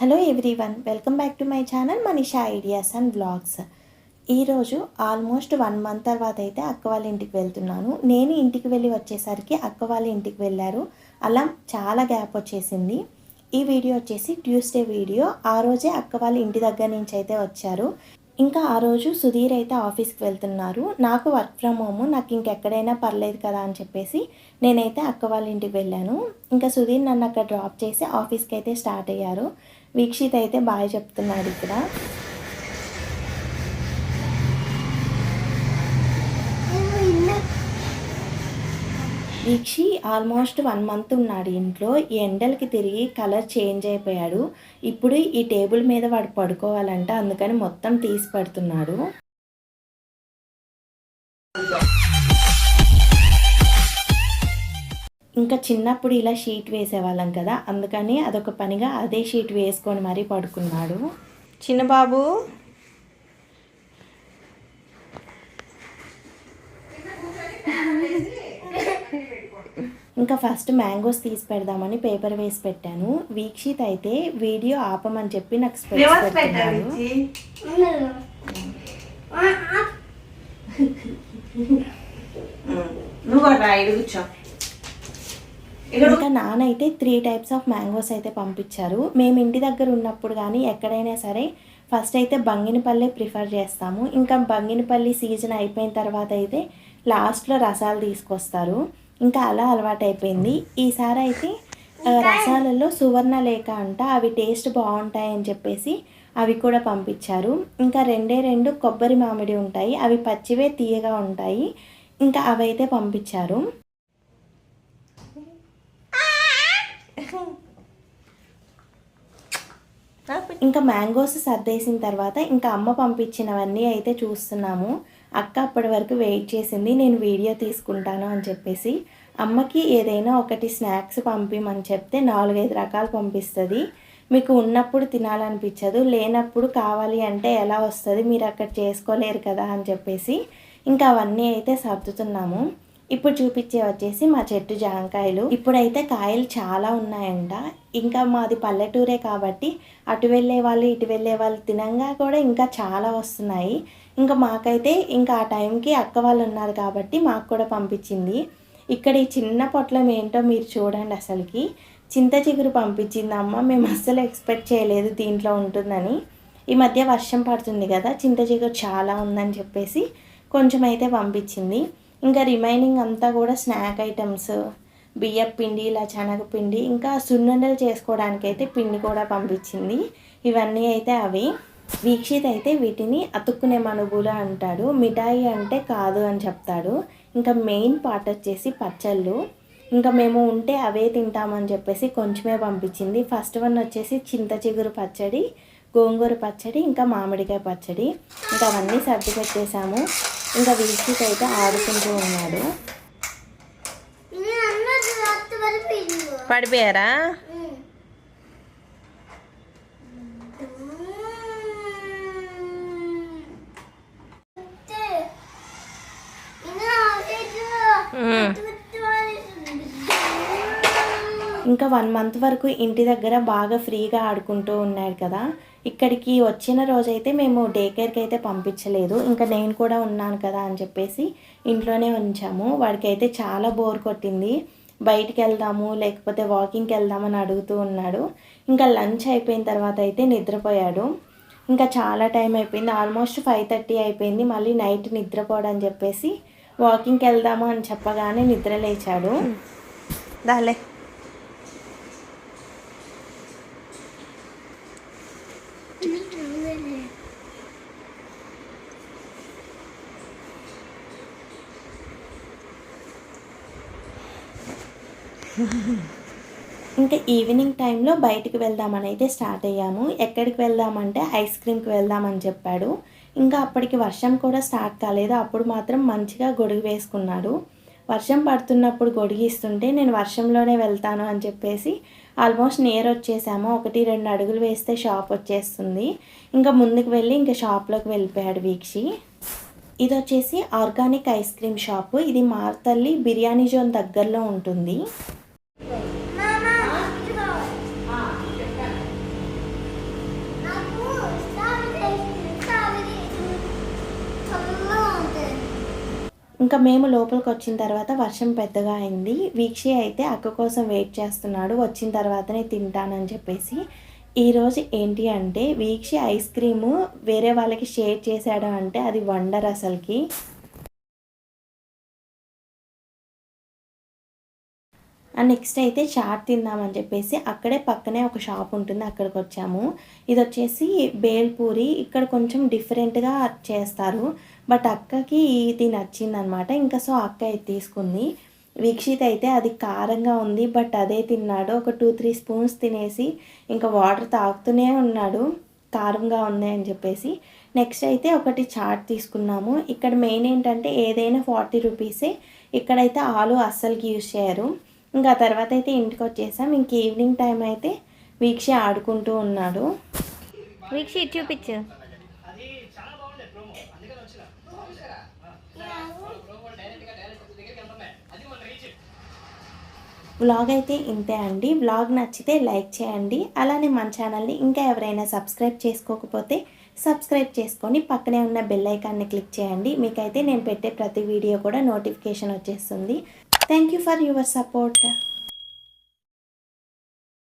Hello everyone welcome back to my channel Manisha ideas and vlogs ఈరోజు almost one month తర్వాత అయితే అక్క వాళ్ళ ఇంటికి వెళ్తున్నాను. నేను ఇంటికి వెళ్ళి వచ్చేసరికి అక్క వాళ్ళ ఇంటికి వెళ్ళారు. అలా చాలా గ్యాప్ వచ్చేసింది. ఈ వీడియో వచ్చేసి ట్యూస్డే వీడియో ఆ రోజే అక్క వాళ్ళ ఇంటి దగ్గర నుంచి అయితే వచ్చారు. ఇంకా ఆ రోజు సుధీర్ అయితే ఆఫీస్కి వెళ్తున్నారు. నాకు వర్క్ ఫ్రమ్ హోమ్ నాకు ఇంకెక్కడైనా పర్లేదు కదా అని చెప్పేసి నేనైతే అక్క వాళ్ళ ఇంటికి వెళ్ళాను. ఇంకా సుధీర్ నన్ను అక్కడ డ్రాప్ చేసి ఆఫీస్కి అయితే స్టార్ట్ అయ్యారు. వీక్షిత్ అయితే బాగా చెప్తున్నాడు ఇక్కడ. వీక్షి ఆల్మోస్ట్ వన్ మంత్ ఉన్నాడు ఇంట్లో. ఈ ఎండలకి తిరిగి కలర్ చేంజ్ అయిపోయాడు. ఇప్పుడు ఈ టేబుల్ మీద వాడు పడుకోవాలంట అందుకని మొత్తం తీసి పడుతున్నాడు. ఇంకా చిన్నప్పుడు ఇలా షీట్ వేసేవాళ్ళం కదా అందుకని అదొక పనిగా అదే షీట్ వేసుకొని మరీ పడుకున్నాడు. చిన్న బాబు. ఇంకా ఫస్ట్ మ్యాంగోస్ తీసి పెడదామని పేపర్ వేసి పెట్టాను. వీక్షిత్ అయితే వీడియో ఆపమని చెప్పి నాకు స్పెట్స్ పెట్టాడు నువ్వు కూర్చో. ఇంకా నానైతే త్రీ టైప్స్ ఆఫ్ మ్యాంగోస్ అయితే పంపించారు. మేము ఇంటి దగ్గర ఉన్నప్పుడు కానీ ఎక్కడైనా సరే ఫస్ట్ అయితే బంగినపల్లి ప్రిఫర్ చేస్తాము. ఇంకా బంగినపల్లి సీజన్ అయిపోయిన తర్వాత అయితే లాస్ట్లో రసాలు తీసుకొస్తారు. ఇంకా అలా అలవాటు అయిపోయింది ఈసారి అయితే రసాలలో సువర్ణ లేక అంట అవి టేస్ట్ బాగుంటాయని చెప్పేసి అవి కూడా పంపించారు. ఇంకా రెండే రెండు కొబ్బరి మామిడి ఉంటాయి. అవి పచ్చివే తీయగా ఉంటాయి. ఇంకా అవైతే పంపించారు. ఇంకా మ్యాంగోస్ సర్దేసిన తర్వాత ఇంకా అమ్మ పంపించినవన్నీ అయితే చూస్తున్నాము. అక్క అప్పటి వరకు వెయిట్ చేసింది నేను వీడియో తీసుకుంటాను అని చెప్పేసి. అమ్మకి ఏదైనా ఒకటి స్నాక్స్ పంపిమని చెప్తే నాలుగైదు రకాలు పంపిస్తుంది. మీకు ఉన్నప్పుడు తినాలనిపించదు లేనప్పుడు కావాలి అంటే ఎలా వస్తుంది మీరు అక్కడ చేసుకోలేరు కదా అని చెప్పేసి. ఇంకా అవన్నీ అయితే సర్దుతున్నాము. ఇప్పుడు చూపించే వచ్చేసి మా చెట్టు జాంకాయలు. ఇప్పుడైతే కాయలు చాలా ఉన్నాయంట. ఇంకా మాది పల్లెటూరే కాబట్టి అటు వెళ్ళే వాళ్ళు ఇటు వెళ్ళే వాళ్ళు తినంగా కూడా ఇంకా చాలా వస్తున్నాయి. ఇంకా మాకైతే ఇంకా ఆ టైంకి అక్క వాళ్ళు ఉన్నారు కాబట్టి మాకు కూడా పంపించింది. ఇక్కడ ఈ చిన్న పొట్లం ఏంటో మీరు చూడండి అసలుకి. చింత చిగురు పంపించింది. అమ్మ మేము అస్సలు ఎక్స్పెక్ట్ చేయలేదు దీంట్లో ఉంటుందని. ఈ మధ్య వర్షం పడుతుంది కదా చింత చిగురు చాలా ఉందని చెప్పేసి కొంచెం అయితే పంపించింది. ఇంకా రిమైనింగ్ అంతా కూడా స్నాక్ ఐటమ్స్ బియ్యం పిండి ఇలా శనగపిండి ఇంకా సున్నుండలు చేసుకోవడానికి అయితే పిండి కూడా పంపించింది. ఇవన్నీ అయితే అవి. వీక్షిత్ అయితే వీటిని అతుక్కునే మనుబులు అంటాడు. మిఠాయి అంటే కాదు అని చెప్తాడు. ఇంకా మెయిన్ పార్ట్ వచ్చేసి పచ్చళ్ళు. ఇంకా మేము ఉంటే అవే తింటామని చెప్పేసి కొంచెమే పంపించింది. ఫస్ట్ వన్ వచ్చేసి చింత చిగురు పచ్చడి గోంగూర పచ్చడి ఇంకా మామిడికాయ పచ్చడి. ఇంకా అవన్నీ సర్ది పెట్టేశాము. ఇంకా వీక్షిత్ అయితే ఆడుకుంటూ ఉన్నాడు. పడిపోయారా? ఇంకా వన్ మంత్ వరకు ఇంటి దగ్గర బాగా ఫ్రీగా ఆడుకుంటూ ఉన్నాడు కదా. ఇక్కడికి వచ్చిన రోజైతే మేము డే కేర్కి అయితే పంపించలేదు. ఇంకా నేను కూడా ఉన్నాను కదా అని చెప్పేసి ఇంట్లోనే ఉంచాము. వాడికైతే చాలా బోర్ కొట్టింది. బయటికి వెళ్దాము లేకపోతే వాకింగ్కి వెళ్దామని అడుగుతూ ఉన్నాడు. ఇంకా లంచ్ అయిపోయిన తర్వాత అయితే నిద్రపోయాడు. ఇంకా చాలా టైం అయిపోయింది. ఆల్మోస్ట్ ఫైవ్ థర్టీ అయిపోయింది. మళ్ళీ నైట్ నిద్రపోవడం అని చెప్పేసి వాకింగ్కి వెళ్దాము అని చెప్పగానే నిద్ర లేచాడు. దాలే. ఇంకా ఈవినింగ్ టైంలో బయటికి వెళ్దామని అయితే స్టార్ట్ అయ్యాము. ఎక్కడికి వెళ్దామంటే ఐస్ క్రీమ్కి వెళ్దామని చెప్పాడు. ఇంకా అప్పటికి వర్షం కూడా స్టార్ట్ కాలేదు. అప్పుడు మాత్రం మంచిగా గొడుగు వేసుకున్నాడు. వర్షం పడుతున్నప్పుడు గొడిగిస్తుంటే నేను వర్షంలోనే వెళ్తాను అని చెప్పేసి ఆల్మోస్ట్ నియర్ వచ్చేసాము. ఒకటి రెండు అడుగులు వేస్తే షాప్ వచ్చేస్తుంది. ఇంకా ముందుకు వెళ్ళి ఇంకా షాప్లోకి వెళ్ళిపోయాడు వీక్షి. ఇది వచ్చేసి ఆర్గానిక్ ఐస్ క్రీమ్ షాపు. ఇది మార్తల్లి బిర్యానీ జోన్ దగ్గరలో ఉంటుంది. ఇంకా మేము లోపలికి వచ్చిన తర్వాత వర్షం పెద్దగా అయింది. వీక్షి అయితే అక్క కోసం వెయిట్ చేస్తున్నాడు. వచ్చిన తర్వాతనే తింటానని చెప్పేసి. ఈరోజు ఏంటి అంటే వీక్షి ఐస్ క్రీము వేరే వాళ్ళకి షేర్ చేశాడు అంటే అది వండర్ అసలుకి. అండ్ నెక్స్ట్ అయితే చాట్ తిందామని చెప్పేసి అక్కడే పక్కనే ఒక షాప్ ఉంటుంది అక్కడికి వచ్చాము. ఇది వచ్చేసి బేల్పూరి. ఇక్కడ కొంచెం డిఫరెంట్గా చేస్తారు. బట్ అక్కకి ఇది నచ్చిందనమాట. ఇంకా సో అక్క ఇది తీసుకుంది. వీక్షిత్ అయితే అది కారంగా ఉంది బట్ అదే తిన్నాడు. ఒక టూ త్రీ స్పూన్స్ తినేసి ఇంకా వాటర్ తాగుతూనే ఉన్నాడు. కారంగా ఉంది అని చెప్పేసి. నెక్స్ట్ అయితే ఒకటి చాట్ తీసుకున్నాము. ఇక్కడ మెయిన్ ఏంటంటే ఏదైనా ఫార్టీ రూపీసే. ఇక్కడైతే ఆలు అస్సలకి యూజ్ చేయరు. ఇంకా తర్వాత అయితే ఇంటికి వచ్చేసాం. ఇంక ఈవినింగ్ టైం అయితే వీక్ష ఆడుకుంటూ ఉన్నాడు. వీక్ష చూపించు. వ్లాగ్ అయితే ఇంతే అండి. వ్లాగ్ నచ్చితే లైక్ చేయండి. అలానే మన ఛానల్ని ఇంకా ఎవరైనా సబ్స్క్రైబ్ చేసుకోకపోతే సబ్స్క్రైబ్ చేసుకొని పక్కనే ఉన్న బెల్ ఐకాన్ని క్లిక్ చేయండి. మీకైతే నేను పెట్టే ప్రతి వీడియో కూడా నోటిఫికేషన్ వచ్చేస్తుంది. Thank you for your support.